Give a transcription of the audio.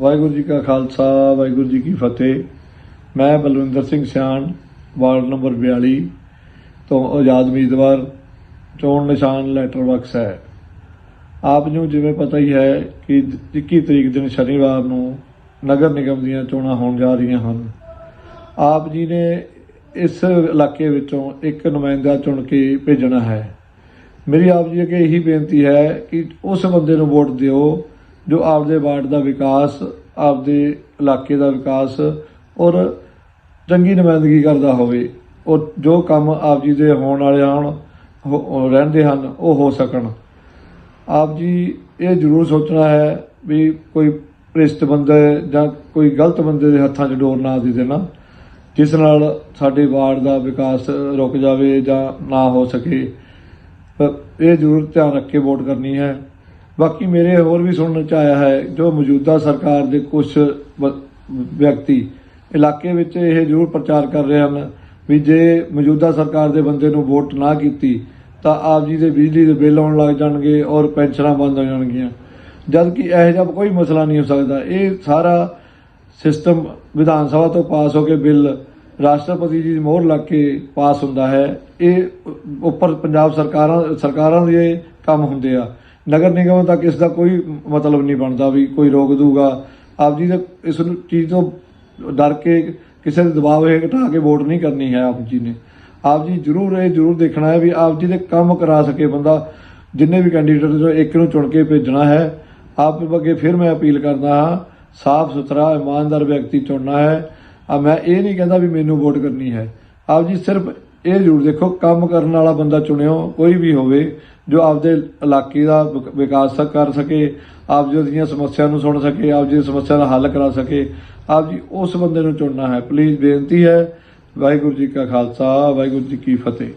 ਵਾਹਿਗੁਰੂ ਜੀ ਕਾ ਖਾਲਸਾ, ਵਾਹਿਗੁਰੂ ਜੀ ਕੀ ਫਤਿਹ। ਮੈਂ ਬਲਵਿੰਦਰ ਸਿੰਘ ਸਿਆਣ, ਵਾਰਡ ਨੰਬਰ 42 ਤੋਂ ਆਜ਼ਾਦ ਉਮੀਦਵਾਰ, ਚੋਣ ਨਿਸ਼ਾਨ ਲੈਟਰ ਬਾਕਸ ਹੈ। ਆਪ ਨੂੰ ਜਿਵੇਂ ਪਤਾ ਹੀ ਹੈ ਕਿ 21 ਤਰੀਕ ਦਿਨ ਸ਼ਨੀਵਾਰ ਨੂੰ ਨਗਰ ਨਿਗਮ ਦੀਆਂ ਚੋਣਾਂ ਹੋਣ ਜਾ ਰਹੀਆਂ ਹਨ। ਆਪ ਜੀ ਨੇ ਇਸ ਇਲਾਕੇ ਵਿੱਚੋਂ ਇੱਕ ਨੁਮਾਇੰਦਾ ਚੁਣ ਕੇ ਭੇਜਣਾ ਹੈ। ਮੇਰੀ ਆਪ ਜੀ ਅੱਗੇ ਇਹੀ ਬੇਨਤੀ ਹੈ ਕਿ ਉਸ ਬੰਦੇ ਨੂੰ ਵੋਟ ਦਿਓ ਜੋ ਆਪਦੇ ਵਾਰਡ ਦਾ ਵਿਕਾਸ, ਆਪਦੇ ਇਲਾਕੇ ਦਾ ਵਿਕਾਸ ਔਰ ਚੰਗੀ ਨੁਮਾਇੰਦਗੀ ਕਰਦਾ ਹੋਵੇ ਔਰ ਜੋ ਕੰਮ ਆਪ ਜੀ ਦੇ ਹੋਣ ਵਾਲੇ ਹਨ ਹੋ- ਰਹਿੰਦੇ ਹਨ, ਉਹ ਹੋ ਸਕਣ। ਆਪ ਜੀ ਇਹ ਜ਼ਰੂਰ ਸੋਚਣਾ ਹੈ ਵੀ ਕੋਈ ਭ੍ਰਿਸ਼ਟ ਬੰਦਾ ਜਾਂ ਕੋਈ ਗਲਤ ਬੰਦੇ ਦੇ ਹੱਥਾਂ 'ਚ ਡੋਰ ਨਾ ਦੇ ਦੇਣਾ, ਜਿਸ ਨਾਲ ਸਾਡੇ ਵਾਰਡ ਦਾ ਵਿਕਾਸ ਰੁਕ ਜਾਵੇ ਜਾਂ ਨਾ ਹੋ ਸਕੇ। ਇਹ ਜ਼ਰੂਰ ਧਿਆਨ ਰੱਖ ਕੇ ਵੋਟ ਕਰਨੀ ਹੈ। ਬਾਕੀ ਮੇਰੇ ਹੋਰ ਵੀ ਸੁਣਨ ਚ ਆਇਆ ਹੈ, ਜੋ ਮੌਜੂਦਾ ਸਰਕਾਰ ਦੇ ਕੁਝ ਵਿਅਕਤੀ ਇਲਾਕੇ ਵਿੱਚ ਇਹ ਜ਼ਰੂਰ ਪ੍ਰਚਾਰ ਕਰ ਰਹੇ ਹਨ ਵੀ ਜੇ ਮੌਜੂਦਾ ਸਰਕਾਰ ਦੇ ਬੰਦੇ ਨੂੰ ਵੋਟ ਨਾ ਕੀਤੀ, ਤਾਂ ਆਪ ਜੀ ਦੇ ਬਿਜਲੀ ਦੇ ਬਿੱਲ ਆਉਣ ਲੱਗ ਜਾਣਗੇ ਔਰ ਪੈਨਸ਼ਨਾਂ ਬੰਦ ਹੋ ਜਾਣਗੀਆਂ। ਜਦ ਕਿ ਇਹੋ ਜਿਹਾ ਕੋਈ ਮਸਲਾ ਨਹੀਂ ਹੋ ਸਕਦਾ। ਇਹ ਸਾਰਾ ਸਿਸਟਮ ਵਿਧਾਨ ਸਭਾ ਤੋਂ ਪਾਸ ਹੋ ਕੇ ਬਿੱਲ ਰਾਸ਼ਟਰਪਤੀ ਜੀ ਦੀ ਮੋਹਰ ਲੱਗ ਕੇ ਪਾਸ ਹੁੰਦਾ ਹੈ। ਇਹ ਉੱਪਰ ਪੰਜਾਬ ਸਰਕਾਰਾਂ ਸਰਕਾਰਾਂ ਦੇ ਕੰਮ ਹੁੰਦੇ ਆ। ਨਗਰ ਨਿਗਮ ਤੱਕ ਇਸ ਦਾ ਕੋਈ ਮਤਲਬ ਨਹੀਂ ਬਣਦਾ ਵੀ ਕੋਈ ਰੋਕ ਦੂਗਾ। ਆਪ ਜੀ ਦਾ ਇਸ ਨੂੰ ਚੀਜ਼ ਤੋਂ ਡਰ ਕੇ ਕਿਸੇ ਦੇ ਦਬਾਅ ਹੇਠ ਹਟਾ ਕੇ ਵੋਟ ਨਹੀਂ ਕਰਨੀ ਹੈ ਆਪ ਜੀ ਨੇ। ਆਪ ਜੀ ਜ਼ਰੂਰ ਇਹ ਜ਼ਰੂਰ ਦੇਖਣਾ ਹੈ ਵੀ ਆਪ ਜੀ ਦੇ ਕੰਮ ਕਰਾ ਸਕੇ ਬੰਦਾ। ਜਿੰਨੇ ਵੀ ਕੈਂਡੀਡੇਟ ਜੋ ਇੱਕ ਨੂੰ ਚੁਣ ਕੇ ਭੇਜਣਾ ਹੈ। ਆਪ ਅੱਗੇ ਫਿਰ ਮੈਂ ਅਪੀਲ ਕਰਦਾ ਹਾਂ, ਸਾਫ਼ ਸੁਥਰਾ, ਇਮਾਨਦਾਰ ਵਿਅਕਤੀ ਚੁਣਨਾ ਹੈ। ਆ ਮੈਂ ਇਹ ਨਹੀਂ ਕਹਿੰਦਾ ਵੀ ਮੈਨੂੰ ਵੋਟ ਕਰਨੀ ਹੈ। ਆਪ ਜੀ ਸਿਰਫ ਇਹ ਜ਼ਰੂਰ ਦੇਖੋ, ਕੰਮ ਕਰਨ ਵਾਲਾ ਬੰਦਾ ਚੁਣਿਓ, ਕੋਈ ਵੀ ਹੋਵੇ, ਜੋ ਆਪਦੇ ਇਲਾਕੇ ਦਾ ਵਿਕ- ਵਿਕਾਸ ਕਰ ਸਕੇ ਆਪ ਜੀ ਦੀਆਂ ਸਮੱਸਿਆ ਨੂੰ ਸੁਣ ਸਕੇ ਆਪ ਜੀ ਦੀ ਸਮੱਸਿਆ ਦਾ ਹੱਲ ਕਰਾ ਸਕੇ ਆਪ ਜੀ ਉਸ ਬੰਦੇ ਨੂੰ ਚੁਣਨਾ ਹੈ। ਪਲੀਜ਼ ਬੇਨਤੀ ਹੈ, ਵਾਹਿਗੁਰੂ ਜੀ ਕਾ ਖਾਲਸਾ, ਵਾਹਿਗੁਰੂ ਜੀ ਕੀ ਫਤਿਹ।